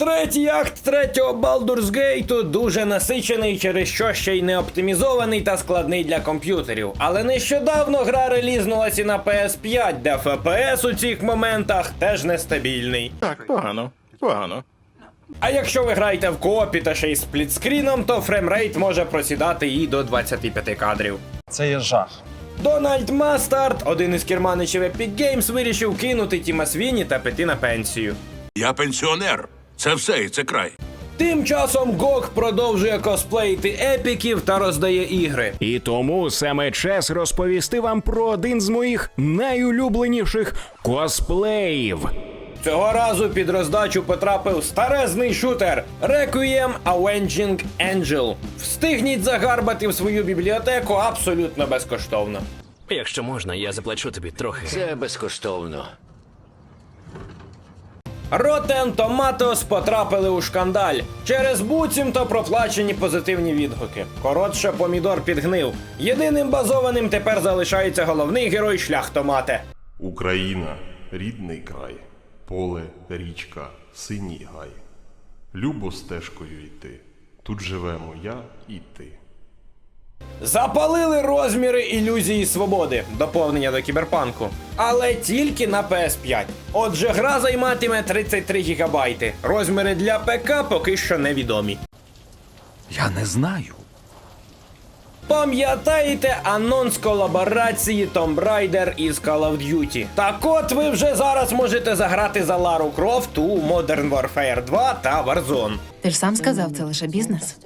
Третій акт третього Baldur's Gate дуже насичений, через що ще й не оптимізований та складний для комп'ютерів. Але нещодавно гра релізнулася на PS5, де FPS у цих моментах теж нестабільний. Так, погано. Погано. А якщо ви граєте в коопі та ще й з сплітскріном, то фреймрейт може просідати і до 25 кадрів. Це є жах. Дональд Мастард, один із керманичів Epic Games, вирішив кинути Тіма Свіні та піти на пенсію. Я пенсіонер. Це все і це край. Тим часом Гог продовжує косплеїти епіків та роздає ігри. І тому саме час розповісти вам про один з моїх найулюбленіших косплеїв. Цього разу під роздачу потрапив старезний шутер Requiem Avenging Angel. Встигніть загарбати в свою бібліотеку абсолютно безкоштовно. Якщо можна, я заплачу тобі трохи. Це безкоштовно. Rotten Tomatoes потрапили у шкандаль через буцімто проплачені позитивні відгуки. Коротше, помідор підгнив. Єдиним базованим тепер залишається головний герой шлях томате. Україна рідний край, поле, річка, синій гай. Любо стежкою йти. Тут живемо я і ти. Запалили розміри ілюзії свободи, доповнення до кіберпанку. Але тільки на PS5. Отже, гра займатиме 33 гігабайти. Розміри для ПК поки що невідомі. Я не знаю. Пам'ятаєте анонс колаборації Tomb Raider із Call of Duty? Так от ви вже зараз можете заграти за Лару Крофт у Modern Warfare 2 та Warzone. Ти ж сам сказав, це лише бізнес.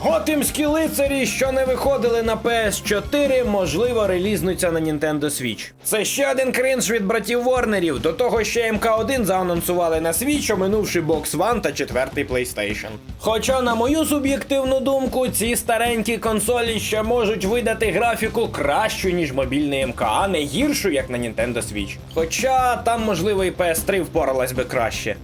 Готимські лицарі, що не виходили на PS4, можливо, релізнуться на Nintendo Switch. Це ще один кринж від братів Ворнерів. До того ще МК1 заанонсували на Switch, оминувши Box One та четвертий PlayStation. Хоча, на мою суб'єктивну думку, ці старенькі консолі ще можуть видати графіку кращу, ніж мобільний МК, а не гіршу, як на Nintendo Switch. Хоча там, можливо, і PS3 впоралась би краще.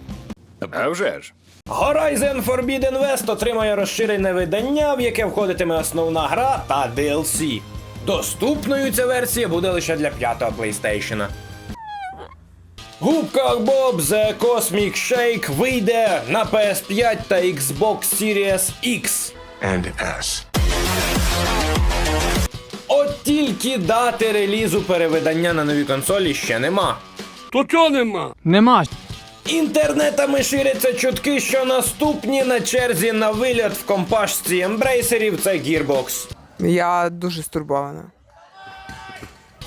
А вже ж. Horizon Forbidden West отримає розширене видання, в яке входитиме основна гра та DLC. Доступною ця версія буде лише для п'ятого PlayStation. Губка Боб The Cosmic Shake вийде на PS5 та Xbox Series X. And ass. От тільки дати релізу перевидання на нові консолі ще нема. То чого нема? Нема. Інтернетами ширяться чутки, що наступні на черзі на виліт в компашці ембрейсерів це Gearbox. Я дуже стурбована.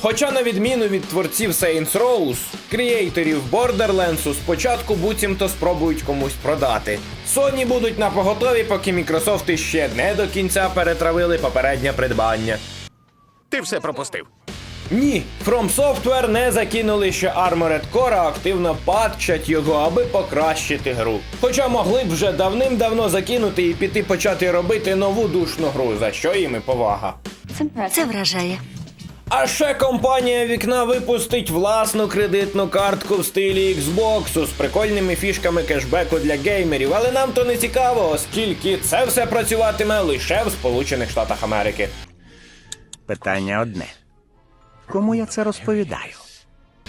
Хоча, на відміну від творців Saints Row, креаторів Borderlands спочатку буцімто спробують комусь продати. Sony будуть на поготові, поки Microsoft ще не до кінця перетравили попереднє придбання. Ти все пропустив. Ні, From Software не закинули ще Armored Core, а активно патчать його, аби покращити гру. Хоча могли б вже давним-давно закинути і піти почати робити нову душну гру, за що їм і повага. Це вражає. А ще компанія вікна випустить власну кредитну картку в стилі Xbox з прикольними фішками кешбеку для геймерів, але нам то не цікаво, оскільки це все працюватиме лише в Сполучених Штатах Америки. Питання одне: кому я це розповідаю?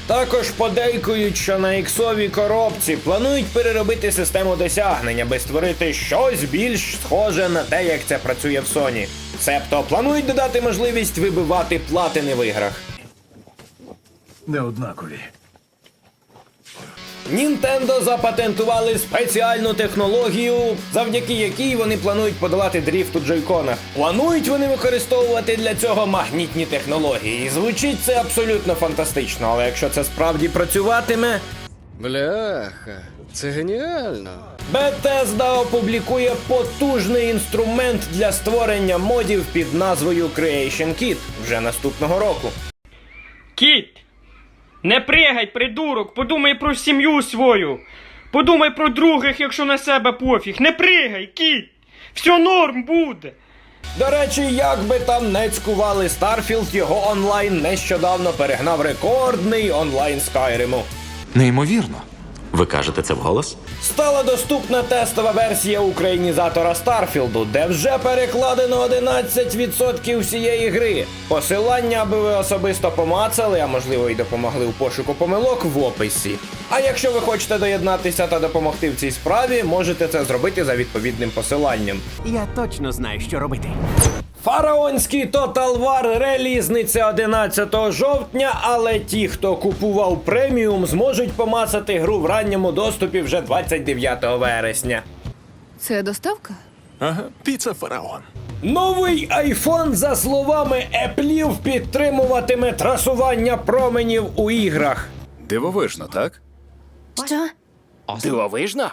Також подейкують, що на іксовій коробці планують переробити систему досягнень, аби створити щось більш схоже на те, як це працює в Sony. Себто планують додати можливість вибивати платини в іграх. Неоднакові. Нінтендо запатентували спеціальну технологію, завдяки якій вони планують подолати дріфт у джойконах. Планують вони використовувати для цього магнітні технології. І звучить це абсолютно фантастично, але якщо це справді працюватиме, Бляха, це геніально. Bethesda опублікує потужний інструмент для створення модів під назвою Creation Kit вже наступного року. Кіт! Не пригай, придурок! Подумай про сім'ю свою! Подумай про других, якщо на себе пофіг! Не пригай, кіт! Все норм буде! До речі, як би там не цькували Старфілд, його онлайн нещодавно перегнав рекордний онлайн Скайриму. Неймовірно. Ви кажете це вголос? Стала доступна тестова версія українізатора Старфілду, де вже перекладено 11% всієї гри. Посилання, аби ви особисто помацали, а можливо й допомогли у пошуку помилок в описі. А якщо ви хочете доєднатися та допомогти в цій справі, можете це зробити за відповідним посиланням. Я точно знаю, що робити. Фараонський Total War релізниться 11 жовтня, але ті, хто купував преміум, зможуть помацати гру в ранньому доступі вже 29 вересня. Це доставка? Ага, піца фараон. Новий iPhone, за словами Еплів, підтримуватиме трасування променів у іграх. Дивовижно, так? Що? Дивовижно?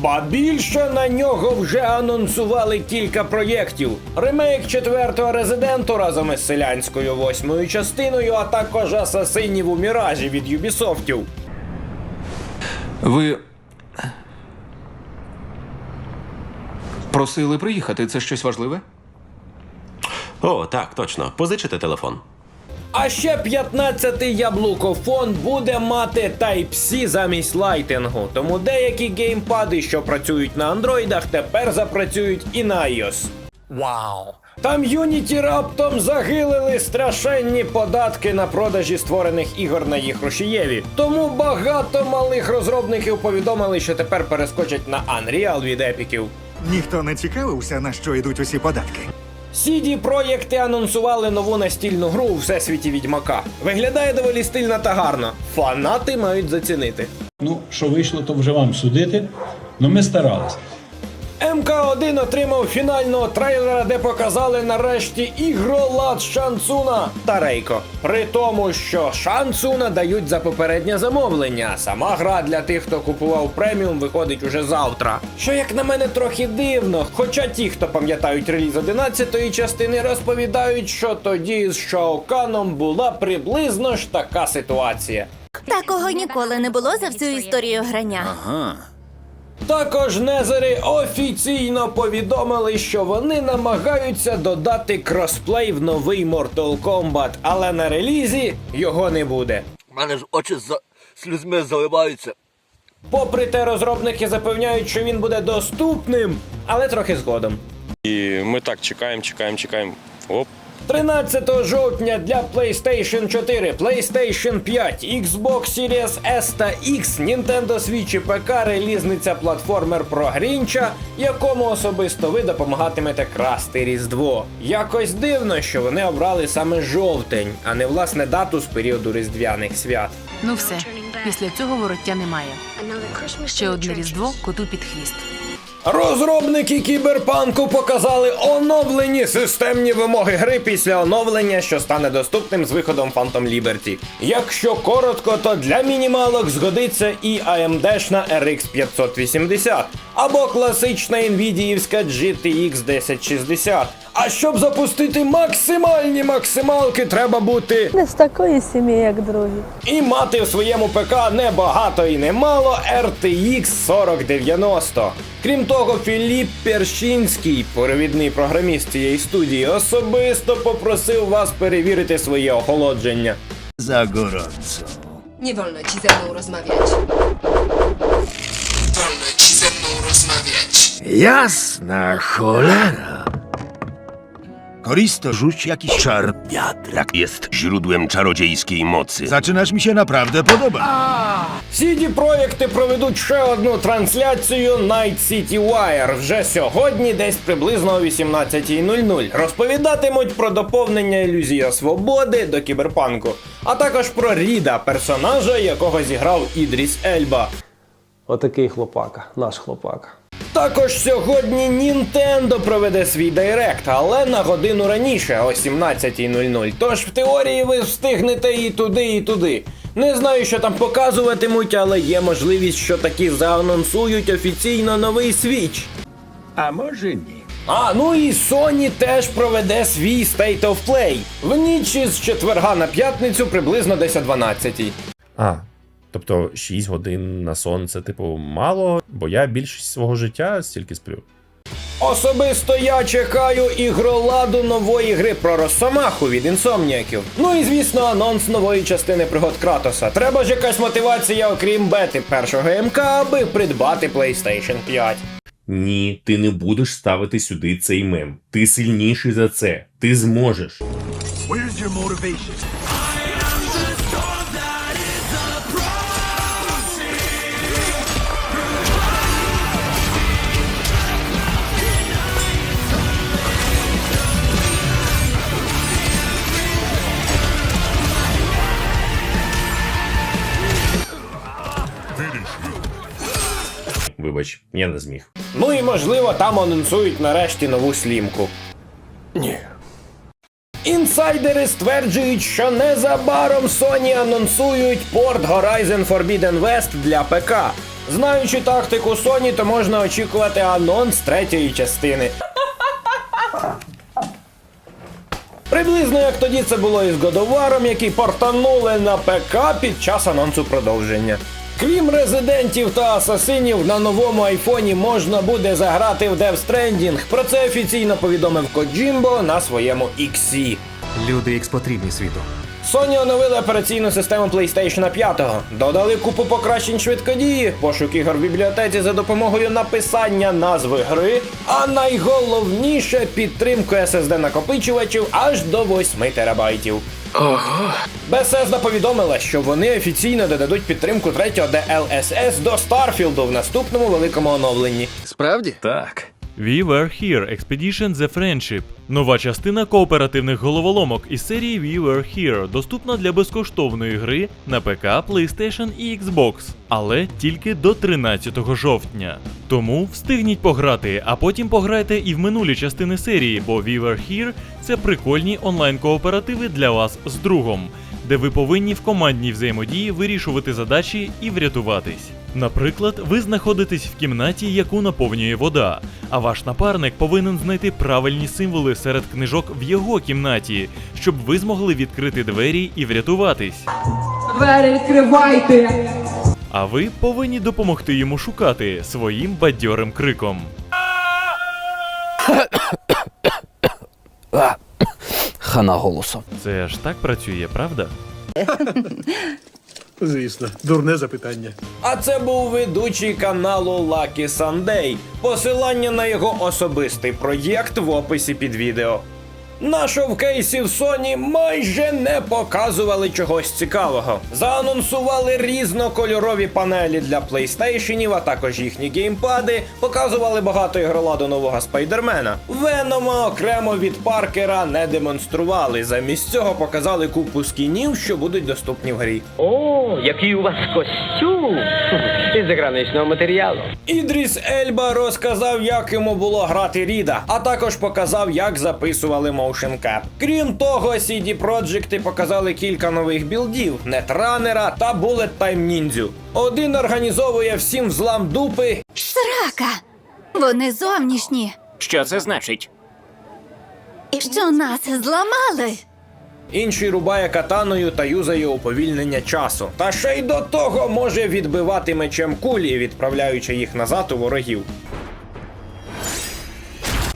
Ба більше на нього вже анонсували кілька проєктів: ремейк четвертого резиденту разом із селянською восьмою частиною, а також асасинів у міражі від Юбісофтів. Ви. Просили приїхати, це щось важливе? О, так, точно. Позичите телефон. А ще 15-й яблукофон буде мати Type-C замість лайтингу, тому деякі геймпади, що працюють на андроїдах, тепер запрацюють і на iOS. Вау! Там Unity раптом загилили страшенні податки на продажі створених ігор на їх рушієві. Тому багато малих розробників повідомили, що тепер перескочать на Unreal від епіків. Ніхто не цікавився, на що йдуть усі податки. CD проєкти анонсували нову настільну гру у всесвіті відьмака. Виглядає доволі стильно та гарно. Фанати мають зацінити. Ну, що вийшло, то вже вам судити. Ну ми старалися. МК1 отримав фінального трейлера, де показали нарешті ігролад Шансуна та Рейко. При тому, що Шансуна дають за попереднє замовлення. Сама гра для тих, хто купував преміум, виходить уже завтра. Що як на мене трохи дивно. Хоча ті, хто пам'ятають реліз 11-ї частини, розповідають, що тоді з Шаоканом була приблизно ж така ситуація. Такого ніколи не було за всю історію грання. Також Незери офіційно повідомили, що вони намагаються додати кросплей в новий Mortal Kombat, але на релізі його не буде. У мене ж очі за слізьми заливаються. Попри те, розробники запевняють, що він буде доступним, але трохи згодом. І ми так чекаємо, чекаємо, чекаємо. Оп. 13 жовтня для PlayStation 4, PlayStation 5, Xbox Series S та X, Nintendo Switch і ПК релізниця платформер про Грінча, якому особисто ви допомагатимете красти Різдво. Якось дивно, що вони обрали саме жовтень, а не власне дату з періоду різдвяних свят. Ну все, після цього вороття немає. Ще одне різдво коту під хвіст. Розробники кіберпанку показали оновлені системні вимоги гри після оновлення, що стане доступним з виходом Phantom Liberty. Якщо коротко, то для мінімалок згодиться і AMD-шна RX 580 або класична NVIDIA GTX 1060. А щоб запустити максимальні максималки, треба бути Не з такої сім'ї, як другі. і мати в своєму ПК не багато і не мало RTX 4090. Крім того, Філіп Першинський, провідний програміст цієї студії, особисто попросив вас перевірити своє охолодження. За gorąco. Nie wolno ci ze mną rozmawiać. Wolno ci ze mną rozmawiać. Jasna cholera. Koristo, rzuć jakiś czar. Wiatrak jest źródłem czarodziejskiej mocy. Zaczynasz mi się naprawdę podobać. CD проєкти проведуть ще одну трансляцію Night City Wire вже сьогодні, десь приблизно о 18.00. Розповідатимуть про доповнення Ілюзія Свободи до кіберпанку, а також про Ріда, персонажа, якого зіграв Ідріс Ельба. Отакий хлопака, наш хлопака. Також сьогодні Nintendo проведе свій директ, але на годину раніше, о 17.00. Тож в теорії ви встигнете і туди, і туди. Не знаю, що там показуватимуть, але є можливість, що таки заанонсують офіційно новий Switch. А може ні. А, ну і Sony теж проведе свій State of Play в ніч із четверга на п'ятницю приблизно десь о 12 А, тобто 6 годин на сон це, типу, мало, бо я більшість свого життя стільки сплю. Особисто я чекаю ігроладу нової гри про Росомаху від інсомніаків. Ну і звісно, анонс нової частини пригод Кратоса. Треба ж якась мотивація, окрім бети першого МК, аби придбати PlayStation 5. Ні, ти не будеш ставити сюди цей мем. Ти сильніший за це. Ти зможеш. Вибач, я не зміг. Ну і можливо там анонсують нарешті нову слімку. Ні. Інсайдери стверджують, що незабаром Sony анонсують порт Horizon Forbidden West для ПК. Знаючи тактику Sony, то можна очікувати анонс третьої частини. Приблизно як тоді це було із of який портанули на ПК під час анонсу продовження. Крім резидентів та асасинів, на новому айфоні можна буде заграти в Death Stranding. Про це офіційно повідомив Коджімбо на своєму XC. Люди X потрібні світу. Sony оновили операційну систему PlayStation 5, додали купу покращень швидкодії, пошук ігор в бібліотеці за допомогою написання назви гри, а найголовніше підтримку SSD накопичувачів аж до 8 терабайтів. Ого. Bethesda повідомила, що вони офіційно додадуть підтримку третього DLSS до Starfield в наступному великому оновленні. Справді? Так. We Were Here Expedition The Friendship. Нова частина кооперативних головоломок із серії We Were Here доступна для безкоштовної гри на ПК, PlayStation і Xbox, але тільки до 13 жовтня. Тому встигніть пограти, а потім пограйте і в минулі частини серії, бо We Were Here це прикольні онлайн-кооперативи для вас з другом, де ви повинні в командній взаємодії вирішувати задачі і врятуватись. Наприклад, ви знаходитесь в кімнаті, яку наповнює вода, а ваш напарник повинен знайти правильні символи серед книжок в його кімнаті, щоб ви змогли відкрити двері і врятуватись. Двері відкривайте! А ви повинні допомогти йому шукати своїм бадьорим криком. Хана голосом. Це ж так працює, правда? Звісно, дурне запитання. А це був ведучий каналу Lucky Sunday. Посилання на його особистий проєкт в описі під відео. На шовкейсі в Sony майже не показували чогось цікавого. Заанонсували різнокольорові панелі для PlayStation, а також їхні геймпади, показували багато ігроладу нового спайдермена. Венома окремо від Паркера не демонстрували. Замість цього показали купу скінів, що будуть доступні в грі. О, який у вас костюм! Із заграничного матеріалу. Ідріс Ельба розказав, як йому було грати Ріда, а також показав, як записували Motion Cap. Крім того, CD Projekt показали кілька нових білдів: Нетранера та Bullet Time Ninja. Один організовує всім взлам дупи, Срака! Вони зовнішні, Що це значить? що нас зламали. інший рубає катаною та юзає уповільнення часу. Та ще й до того може відбивати мечем кулі, відправляючи їх назад у ворогів.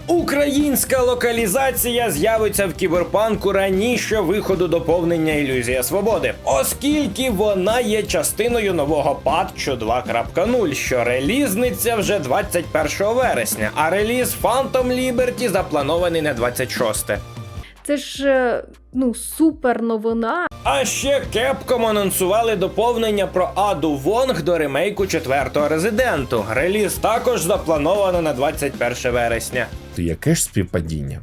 Українська локалізація з'явиться в кіберпанку раніше виходу доповнення Ілюзія Свободи, оскільки вона є частиною нового патчу 2.0, що релізниться вже 21 вересня, а реліз Phantom Liberty запланований на 26. Це ж ну супер новина. А ще кепком анонсували доповнення про Аду Вонг до ремейку четвертого резиденту. Реліз також заплановано на 21 вересня. То яке ж співпадіння?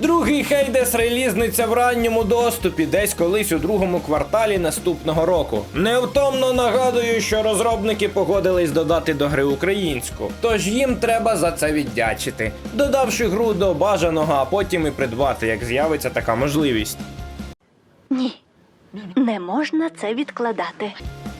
Другий Хейдес релізниться в ранньому доступі десь колись у другому кварталі наступного року. Невтомно нагадую, що розробники погодились додати до гри українську, тож їм треба за це віддячити, додавши гру до бажаного, а потім і придбати, як з'явиться така можливість. Ні, не можна це відкладати.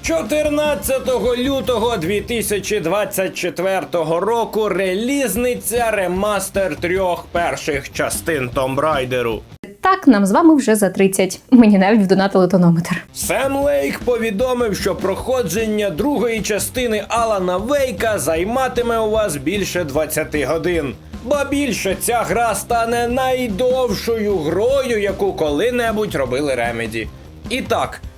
14 лютого 2024 року релізниця ремастер трьох перших частин Tomb Raider. Так, нам з вами вже за 30. Мені навіть вдонатили тонометр. Сем Лейк повідомив, що проходження другої частини Алана Вейка займатиме у вас більше 20 годин. Ба більше ця гра стане найдовшою грою, яку коли-небудь робили Ремеді. І так,